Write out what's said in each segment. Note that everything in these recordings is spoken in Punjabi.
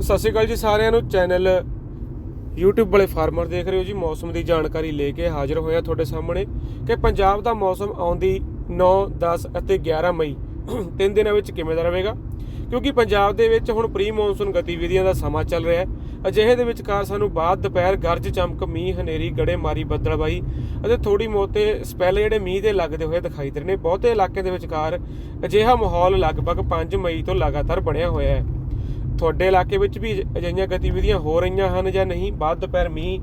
ਸਤਿ ਸ਼੍ਰੀ ਅਕਾਲ ਜੀ ਸਾਰਿਆਂ ਨੂੰ। ਚੈਨਲ YouTube ਵਾਲੇ ਫਾਰਮਰ ਦੇਖ ਰਹੇ ਹੋ ਜੀ। ਮੌਸਮ ਦੀ ਜਾਣਕਾਰੀ ਲੈ ਕੇ ਹਾਜ਼ਰ ਹੋਇਆ ਤੁਹਾਡੇ ਸਾਹਮਣੇ ਕਿ ਪੰਜਾਬ ਦਾ ਮੌਸਮ ਆਉਂਦੀ 9 10 ਅਤੇ 11 ਮਈ ਤਿੰਨ ਦਿਨਾਂ ਵਿੱਚ ਕਿਵੇਂ ਦਾ ਰਹੇਗਾ? ਕਿਉਂਕਿ ਪੰਜਾਬ ਦੇ ਵਿੱਚ ਹੁਣ ਪ੍ਰੀ ਮੌਨਸੂਨ ਗਤੀਵਿਧੀਆਂ ਦਾ ਸਮਾਂ ਚੱਲ ਰਿਹਾ ਹੈ। ਅਜਿਹੇ ਦੇ ਵਿਚਕਾਰ ਸਾਨੂੰ ਬਾਅਦ ਦੁਪਹਿਰ ਗਰਜ, ਚਮਕ, ਮੀਂਹ, ਹਨੇਰੀ, ਗੜੇ ਮਾਰੀ ਬੱਦਲਬਾਈ ਅਤੇ ਥੋੜੀ ਮੋਤੇ ਸਪੈਲ ਜਿਹੜੇ ਮੀਂਹ ਦੇ ਲੱਗਦੇ ਹੋਏ ਦਿਖਾਈ ਦੇ ਰਹੇ ਨੇ। ਬਹੁਤੇ ਇਲਾਕਿਆਂ ਦੇ ਵਿਚਕਾਰ ਅਜਿਹਾ ਮਾਹੌਲ ਲਗਭਗ 5 ਮਈ ਤੋਂ ਲਗਾਤਾਰ ਬਣਿਆ ਹੋਇਆ ਹੈ। ਤੁਹਾਡੇ ਇਲਾਕੇ ਵਿੱਚ ਵੀ ਅਜਿਹੀਆਂ ਗਤੀਵਿਧੀਆਂ ਹੋ ਰਹੀਆਂ ਹਨ ਜਾਂ ਨਹੀਂ? ਬਾਅਦ ਦੁਪਹਿਰ ਮੀਂਹ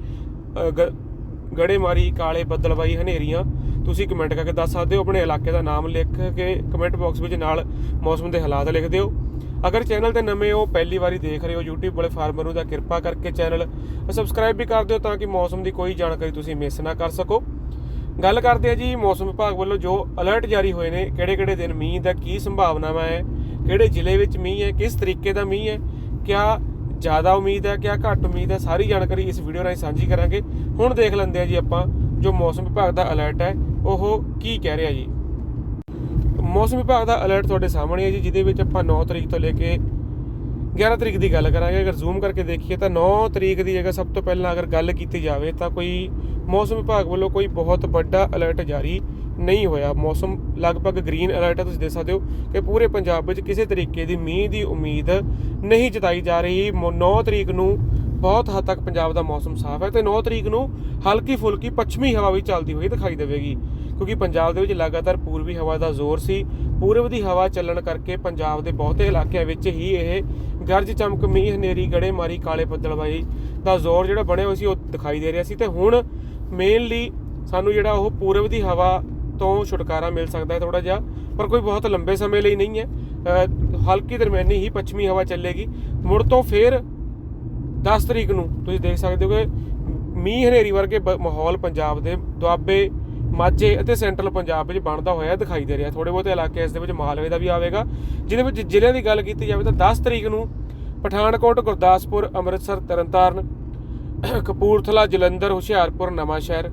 ਗ- ਗੜੇਮਾਰੀ, ਕਾਲੇ ਬੱਦਲਬਾਈ ਹਨੇਰੀਆਂ। ਤੁਸੀਂ ਕਮੈਂਟ ਕਰਕੇ ਦੱਸ ਸਕਦੇ ਹੋ, ਆਪਣੇ ਇਲਾਕੇ ਦਾ ਨਾਮ ਲਿਖ ਕੇ ਕਮੈਂਟ ਬਾਕਸ ਵਿੱਚ ਨਾਲ ਮੌਸਮ ਦੇ ਹਾਲਾਤ ਲਿਖ ਦਿਓ। ਅਗਰ ਚੈਨਲ ਤੇ ਨਵੇਂ ਹੋ, ਪਹਿਲੀ ਵਾਰੀ ਦੇਖ ਰਹੇ ਹੋ, YouTube ਵਾਲੇ ਫਾਰਮਰ ਨੂੰ ਤਾਂ ਕਿਰਪਾ ਕਰਕੇ ਚੈਨਲ ਸਬਸਕ੍ਰਾਈਬ ਵੀ ਕਰ ਦਿਓ ਤਾਂ ਕਿ ਮੌਸਮ ਦੀ ਕੋਈ ਜਾਣਕਾਰੀ ਤੁਸੀਂ ਮਿਸ ਨਾ ਕਰ ਸਕੋ। ਗੱਲ ਕਰਦੇ ਆ ਜੀ ਮੌਸਮ ਵਿਭਾਗ ਵੱਲੋਂ ਜੋ ਅਲਰਟ ਜਾਰੀ ਹੋਏ ਨੇ, ਕਿਹੜੇ-ਕਿਹੜੇ ਦਿਨ ਮੀਂਹ ਦਾ ਕੀ ਸੰਭਾਵਨਾਵਾਂ ਹੈ, ਕਿਹੜੇ ਜ਼ਿਲ੍ਹੇ ਵਿੱਚ ਮੀਂਹ ਹੈ, ਕਿਸ ਤਰੀਕੇ ਦਾ ਮੀਂਹ ਹੈ ਕਿਆ ਜ਼ਿਆਦਾ ਉਮੀਦ ਹੈ, ਕਿਆ ਘੱਟ ਉਮੀਦ ਹੈ, ਸਾਰੀ ਜਾਣਕਾਰੀ ਇਸ ਵੀਡੀਓ ਰਾਹੀਂ ਸਾਂਝੀ ਕਰਾਂਗੇ। ਹੁਣ ਦੇਖ ਲੈਂਦੇ ਆ ਜੀ ਆਪਾਂ ਜੋ ਮੌਸਮ ਵਿਭਾਗ ਦਾ ਅਲਰਟ ਹੈ, ਉਹ ਕੀ ਕਹਿ ਰਿਹਾ ਜੀ। ਮੌਸਮ ਵਿਭਾਗ ਦਾ ਅਲਰਟ ਤੁਹਾਡੇ ਸਾਹਮਣੇ ਹੈ ਜੀ, ਜਿਹਦੇ ਵਿੱਚ ਆਪਾਂ 9 ਤਰੀਕ ਤੋਂ ਲੈ ਕੇ 11 ਤਰੀਕ ਦੀ ਗੱਲ ਕਰਾਂਗੇ। ਅਗਰ ਜ਼ੂਮ ਕਰਕੇ ਦੇਖੀਏ ਤਾਂ 9 ਤਰੀਕ ਦੀ ਜਗ੍ਹਾ ਸਭ ਤੋਂ ਪਹਿਲਾਂ ਅਗਰ ਗੱਲ ਕੀਤੀ ਜਾਵੇ ਤਾਂ ਕੋਈ ਮੌਸਮ ਵਿਭਾਗ ਵੱਲੋਂ ਕੋਈ ਬਹੁਤ ਵੱਡਾ ਅਲਰਟ ਜਾਰੀ ਨਹੀਂ ਹੋਇਆ। ਮੌਸਮ ਲਗਭਗ ਗ੍ਰੀਨ ਅਲਰਟ ਹੈ, ਤੁਸੀਂ ਦੇਖ ਸਕਦੇ ਹੋ ਕਿ ਪੂਰੇ ਪੰਜਾਬ ਵਿੱਚ ਕਿਸੇ ਤਰੀਕੇ ਦੀ ਮੀਂਹ ਦੀ ਉਮੀਦ ਨਹੀਂ ਜਤਾਈ ਜਾ ਰਹੀ। 9 ਤਰੀਕ ਨੂੰ ਬਹੁਤ ਹੱਦ ਤੱਕ ਪੰਜਾਬ ਦਾ ਮੌਸਮ ਸਾਫ਼ ਹੈ ਤੇ 9 ਤਰੀਕ ਨੂੰ ਹਲਕੀ ਫੁਲਕੀ ਪੱਛਮੀ ਹਵਾ ਵੀ ਚੱਲਦੀ ਹੋਈ ਦਿਖਾਈ ਦੇਵੇਗੀ, ਕਿਉਂਕਿ ਪੰਜਾਬ ਦੇ ਵਿੱਚ ਲਗਾਤਾਰ ਪੂਰਬੀ ਹਵਾ ਦਾ ਜ਼ੋਰ ਸੀ। ਪੂਰਬ ਦੀ ਹਵਾ ਚੱਲਣ ਕਰਕੇ ਪੰਜਾਬ ਦੇ ਬਹੁਤੇ ਇਲਾਕਿਆਂ ਵਿੱਚ ਹੀ ਇਹ ਗਰਜ ਚਮਕ, ਮੀਂਹ, ਹਨੇਰੀ, ਗੜੇਮਾਰੀ, ਕਾਲੇ ਬੱਦਲਬਾਈ ਦਾ ਜ਼ੋਰ ਜਿਹੜਾ ਬਣਿਆ ਹੋਇਆ ਸੀ, ਉਹ ਦਿਖਾਈ ਦੇ ਰਿਹਾ ਸੀ। ਤੇ ਹੁਣ ਮੇਨਲੀ ਸਾਨੂੰ ਜਿਹੜਾ ਉਹ ਪੂਰਬ ਦੀ ਹਵਾ ਤੋਂ ਛੁਟਕਾਰਾ ਮਿਲ ਸਕਦਾ ਹੈ ਥੋੜਾ ਜਿਹਾ, ਪਰ ਕੋਈ ਬਹੁਤ ਲੰਬੇ ਸਮੇਂ ਲਈ ਨਹੀਂ ਹੈ। ਹਲਕੀ ਦਰਮਿਆਨੀ ਹੀ ਪੱਛਮੀ ਹਵਾ ਚੱਲੇਗੀ। ਮੁੜ ਤੋਂ ਫੇਰ 10 ਤਰੀਕ ਨੂੰ ਤੁਸੀਂ ਦੇਖ ਸਕਦੇ ਹੋ ਕਿ ਮੀਂਹ ਹਨੇਰੀ ਵਰਗੇ ਬ- ਮਾਹੌਲ ਪੰਜਾਬ ਦੇ ਦੁਆਬੇ, ਮਾਝੇ ਅਤੇ ਸੈਂਟਰਲ ਪੰਜਾਬ ਵਿੱਚ ਬਣਦਾ ਹੋਇਆ ਦਿਖਾਈ ਦੇ ਰਿਹਾ। ਥੋੜੇ ਬਹੁਤੇ ਇਲਾਕੇ ਇਸ ਦੇ ਵਿੱਚ ਮਾਲਵੇ ਦਾ ਵੀ ਆਵੇਗਾ। ਜਿਹਦੇ ਵਿੱਚ ਜ਼ਿਲ੍ਹਿਆਂ ਦੀ ਗੱਲ ਕੀਤੀ ਜਾਵੇ ਤਾਂ 10 ਤਰੀਕ ਨੂੰ ਪਠਾਨਕੋਟ, ਗੁਰਦਾਸਪੁਰ, ਅੰਮ੍ਰਿਤਸਰ, ਤਰਨਤਾਰਨ, ਕਪੂਰਥਲਾ, ਜਲੰਧਰ, ਹੁਸ਼ਿਆਰਪੁਰ, ਨਵਾਂਸ਼ਹਿਰ,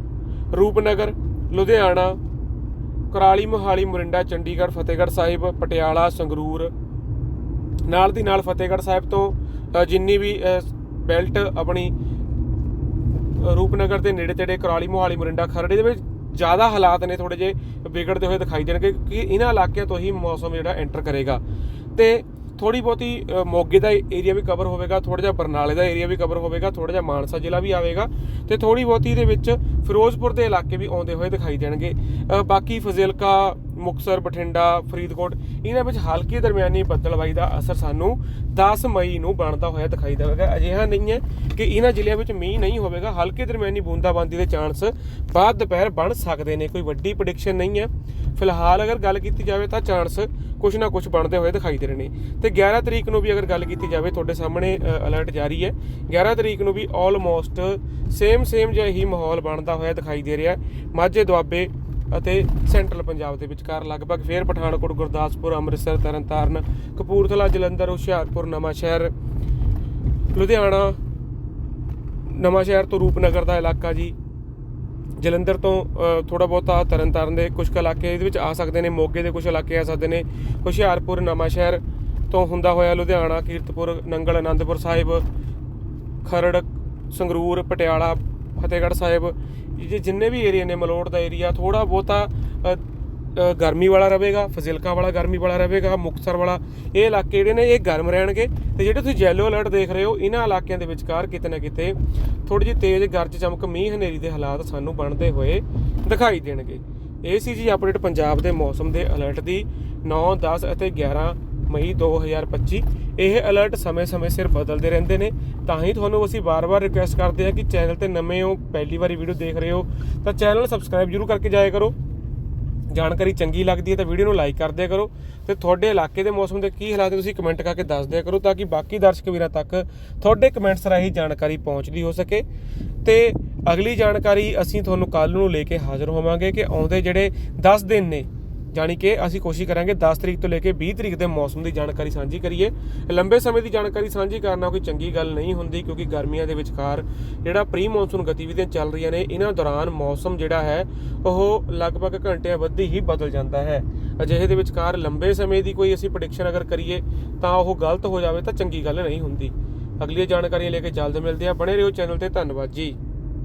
ਰੂਪਨਗਰ, ਲੁਧਿਆਣਾ ਕੁਰਾਲੀ ਮੋਹਾਲੀ ਮੁਰਿੰਡਾ, ਚੰਡੀਗੜ੍ਹ, ਫਤਿਹਗੜ੍ਹ ਸਾਹਿਬ, ਪਟਿਆਲਾ, ਸੰਗਰੂਰ ਨਾਲ ਦੀ ਨਾਲ ਫਤਿਹਗੜ੍ਹ ਸਾਹਿਬ ਤੋਂ ਜਿੰਨੀ ਵੀ ਬੈਲਟ ਆਪਣੀ ਰੂਪਨਗਰ ਦੇ ਨੇੜੇ ਤੇੜੇ ਕੁਰਾਲੀ ਮੋਹਾਲੀ ਮੁਰਿੰਡਾ, ਖਰੜੇ ਦੇ ਵਿੱਚ ਜ਼ਿਆਦਾ ਹਾਲਾਤ ਨੇ ਥੋੜੇ ਜਿਹੇ ਵਿਗੜਦੇ ਹੋਏ ਦਿਖਾਈ ਦੇਣਗੇ ਕਿਉਂਕਿ ਇਹਨਾਂ ਇਲਾਕਿਆਂ ਤੋਂ ਹੀ ਮੌਸਮ ਜਿਹੜਾ ਐਂਟਰ ਕਰੇਗਾ। ਤੇ ਥੋੜੀ ਬਹੁਤੀ ਮੋਗੇ ਦਾ ਏਰੀਆ ਵੀ ਕਵਰ ਹੋਵੇਗਾ ਥੋੜਾ ਜਿਹਾ ਬਰਨਾਲੇ ਦਾ ਏਰੀਆ ਵੀ ਕਵਰ ਹੋਵੇਗਾ ਥੋੜਾ ਜਿਹਾ ਮਾਨਸਾ ਜ਼ਿਲ੍ਹਾ ਵੀ ਆਵੇਗਾ ਤੇ ਥੋੜੀ ਬਹੁਤੀ ਦੇ ਵਿੱਚ ਫਿਰੋਜ਼ਪੁਰ ਦੇ ਇਲਾਕੇ ਵੀ ਆਉਂਦੇ ਹੋਏ ਦਿਖਾਈ ਦੇਣਗੇ। ਬਾਕੀ ਫਜ਼ਿਲਕਾ ਮੁਕਸਰ ਬਠਿੰਡਾ, ਫਰੀਦਕੋਟ, ਇਹਨਾਂ ਵਿੱਚ ਹਲਕੀ ਦਰਮਿਆਨੀ ਬੱਦਲਬਾਈ ਦਾ ਅਸਰ ਸਾਨੂੰ 10 ਮਈ ਨੂੰ ਬਣਦਾ ਹੋਇਆ ਦਿਖਾਈ ਦੇਵੇਗਾ। ਅਜਿਹਾ ਨਹੀਂ ਹੈ ਕਿ ਇਹਨਾਂ ਜ਼ਿਲ੍ਹਿਆਂ ਵਿੱਚ ਮੀਂਹ ਨਹੀਂ ਹੋਵੇਗਾ। ਹਲਕੀ ਦਰਮਿਆਨੀ ਬੂੰਦਾਬਾਂਦੀ ਦੇ ਚਾਂਸ ਬਾਅਦ ਦੁਪਹਿਰ ਬਣ ਸਕਦੇ ਨੇ, ਕੋਈ ਵੱਡੀ ਪ੍ਰੈਡਿਕਸ਼ਨ ਨਹੀਂ ਹੈ। ਫਿਲਹਾਲ ਅਗਰ ਗੱਲ ਕੀਤੀ ਜਾਵੇ ਤਾਂ ਚਾਂਸ ਕੁਝ ਨਾ ਕੁਝ ਬਣਦੇ ਹੋਏ ਦਿਖਾਈ ਦੇ ਰਹੇ ਨੇ। ਤੇ 11 ਤਰੀਕ ਨੂੰ ਵੀ ਅਗਰ ਗੱਲ ਕੀਤੀ ਜਾਵੇ, ਤੁਹਾਡੇ ਸਾਹਮਣੇ ਅਲਰਟ ਜਾਰੀ ਹੈ। 11 ਤਰੀਕ ਨੂੰ ਵੀ ਆਲਮੋਸਟ ਸੇਮ ਸੇਮ ਜਿਹਾ ਹੀ ਮਾਹੌਲ ਬਣਦਾ ਹੋਇਆ ਦਿਖਾਈ ਦੇ ਰਿਹਾ। ਮਾਝੇ ਦੁਆਬੇ ਅਤੇ ਸੈਂਟਰਲ ਪੰਜਾਬ ਦੇ ਵਿਚਕਾਰ ਲਗਭਗ ਫੇਰ ਪਠਾਨਕੋਟ, ਗੁਰਦਾਸਪੁਰ, ਅੰਮ੍ਰਿਤਸਰ, ਤਰਨਤਾਰਨ, ਕਪੂਰਥਲਾ, ਜਲੰਧਰ, ਹੁਸ਼ਿਆਰਪੁਰ, ਨਵਾਂਸ਼ਹਿਰ, ਲੁਧਿਆਣਾ, ਨਵਾਂਸ਼ਹਿਰ ਤੋਂ ਰੂਪਨਗਰ ਦਾ ਇਲਾਕਾ ਜੀ। ਜਲੰਧਰ ਤੋਂ ਥੋੜਾ ਬਹੁਤਾ ਤਰਨਤਾਰਨ ਦੇ ਕੁਝ ਕੁ ਇਲਾਕੇ ਇਹਦੇ ਵਿੱਚ ਆ ਸਕਦੇ ਨੇ, ਮੋਗੇ ਦੇ ਕੁਝ ਇਲਾਕੇ ਆ ਸਕਦੇ ਨੇ। ਹੁਸ਼ਿਆਰਪੁਰ, ਨਵਾਂਸ਼ਹਿਰ ਤੋਂ ਹੁੰਦਾ ਹੋਇਆ ਲੁਧਿਆਣਾ, ਕੀਰਤਪੁਰ, ਨੰਗਲ ਆਨੰਦਪੁਰ ਸਾਹਿਬ, ਖਰੜ, ਸੰਗਰੂਰ, ਪਟਿਆਲਾ ਫਤਿਹਗੜ੍ਹ ਸਾਹਿਬ ਇਹ ਜਿੰਨੇ ਵੀ ਏਰੀਆ ਨੇ ਮਲੋੜ ਦਾ ਏਰੀਆ ਥੋੜਾ ਬਹੁਤਾ ਗਰਮੀ ਵਾਲਾ ਰਹੇਗਾ, ਫਜ਼ਿਲਕਾ ਵਾਲਾ ਗਰਮੀ ਵਾਲਾ ਰਹੇਗਾ, ਮੁਕਤਸਰ ਵਾਲਾ, ਇਹ ਇਲਾਕੇ ਜਿਹੜੇ ਨੇ, ਇਹ ਗਰਮ ਰਹਿਣਗੇ। ਤੇ ਜਿਹੜੇ ਤੁਸੀਂ ਯੈਲੋ ਅਲਰਟ ਦੇਖ ਰਹੇ ਹੋ, ਇਹਨਾਂ ਇਲਾਕਿਆਂ ਦੇ ਵਿਚਕਾਰ ਕਿਤੇ ਨਾ ਕਿਤੇ ਥੋੜੀ ਜਿਹੀ ਤੇਜ਼, ਗਰਜ ਚਮਕ, ਮੀਂਹ, ਹਨੇਰੀ ਦੇ ਹਾਲਾਤ ਸਾਨੂੰ ਬਣਦੇ ਹੋਏ ਦਿਖਾਈ ਦੇਣਗੇ। ਇਹ ਸੀ ਜੀ ਅਪਡੇਟ ਪੰਜਾਬ ਦੇ ਮੌਸਮ ਦੇ ਅਲਰਟ ਦੀ। 9 10 ਅਤੇ 11 ਮਈ 2025 ਇਹ ਅਲਰਟ ਸਮੇਂ-ਸਮੇਂ ਸਿਰ ਬਦਲਦੇ ਰਹਿੰਦੇ ਨੇ। ਤਾਂ ਹੀ ਤੁਹਾਨੂੰ ਅਸੀਂ ਬਾਰ-ਬਾਰ ਰਿਕੁਐਸਟ ਕਰਦੇ ਹਾਂ ਕਿ ਚੈਨਲ ਤੇ ਨਵੇਂ ਹੋ, ਪਹਿਲੀ ਵਾਰੀ ਵੀਡੀਓ ਦੇਖ ਰਹੇ ਹੋ, ਤਾਂ ਚੈਨਲ ਸਬਸਕ੍ਰਾਈਬ ਜਰੂਰ ਕਰਕੇ ਜਾਇਆ ਕਰੋ। ਜਾਣਕਾਰੀ ਚੰਗੀ ਲੱਗਦੀ ਹੈ ਤਾਂ ਵੀਡੀਓ ਨੂੰ ਲਾਈਕ ਕਰ ਦਿਆ ਕਰੋ। ਤੇ ਤੁਹਾਡੇ ਇਲਾਕੇ ਦੇ ਮੌਸਮ ਦੇ ਕੀ ਹਾਲਾਤ ਨੇ ਤੁਸੀਂ ਕਮੈਂਟ ਕਰਕੇ ਦੱਸ ਦਿਆ ਕਰੋ ਤਾਂ ਕਿ ਬਾਕੀ ਦਰਸ਼ਕ ਵੀਰਾਂ ਤੱਕ ਤੁਹਾਡੇ ਕਮੈਂਟਸ ਰਾਹੀਂ ਜਾਣਕਾਰੀ ਪਹੁੰਚਦੀ ਹੋ ਸਕੇ। ਤੇ ਅਗਲੀ ਜਾਣਕਾਰੀ ਅਸੀਂ ਤੁਹਾਨੂੰ ਕੱਲ ਨੂੰ ਲੈ ਕੇ ਹਾਜ਼ਰ ਹੋਵਾਂਗੇ ਕਿ ਆਉਂਦੇ ਜਿਹੜੇ 10 ਦਿਨ ਨੇ ਜਾਣੀ ਕਿ ਅਸੀਂ ਕੋਸ਼ਿਸ਼ ਕਰਾਂਗੇ 10 ਤਰੀਕ ਤੋਂ ਲੈ ਕੇ 20 ਤਰੀਕ ਦੇ ਮੌਸਮ ਦੀ ਜਾਣਕਾਰੀ ਸਾਂਝੀ ਕਰੀਏ। ਲੰਬੇ ਸਮੇਂ ਦੀ ਜਾਣਕਾਰੀ ਸਾਂਝੀ ਕਰਨਾ ਕੋਈ ਚੰਗੀ ਗੱਲ ਨਹੀਂ ਹੁੰਦੀ ਕਿਉਂਕਿ ਗਰਮੀਆਂ ਦੇ ਵਿਚਕਾਰ ਜਿਹੜਾ ਪ੍ਰੀ ਮੌਨਸੂਨ ਗਤੀਵਿਧੀਆਂ ਚੱਲ ਰਹੀਆਂ ਨੇ, ਇਹਨਾਂ ਦੌਰਾਨ ਮੌਸਮ ਜਿਹੜਾ ਹੈ, ਉਹ ਲਗਭਗ ਘੰਟਿਆਂ ਵੱਧੀ ਹੀ ਬਦਲ ਜਾਂਦਾ ਹੈ। ਅਜਿਹੇ ਦੇ ਵਿਚਕਾਰ ਲੰਬੇ ਸਮੇਂ ਦੀ ਕੋਈ ਅਸੀਂ ਪ੍ਰੈਡਿਕਸ਼ਨ ਅਗਰ ਕਰੀਏ, ਤਾਂ ਉਹ ਗਲਤ ਹੋ ਜਾਵੇ ਤਾਂ ਚੰਗੀ ਗੱਲ ਨਹੀਂ ਹੁੰਦੀ। ਅਗਲੀਆਂ ਜਾਣਕਾਰੀਆਂ ਲੈ ਕੇ ਜਲਦ ਮਿਲਦੇ ਆ ਬਣੇ ਰਹੋ ਚੈਨਲ ਤੇ। ਧੰਨਵਾਦ ਜੀ।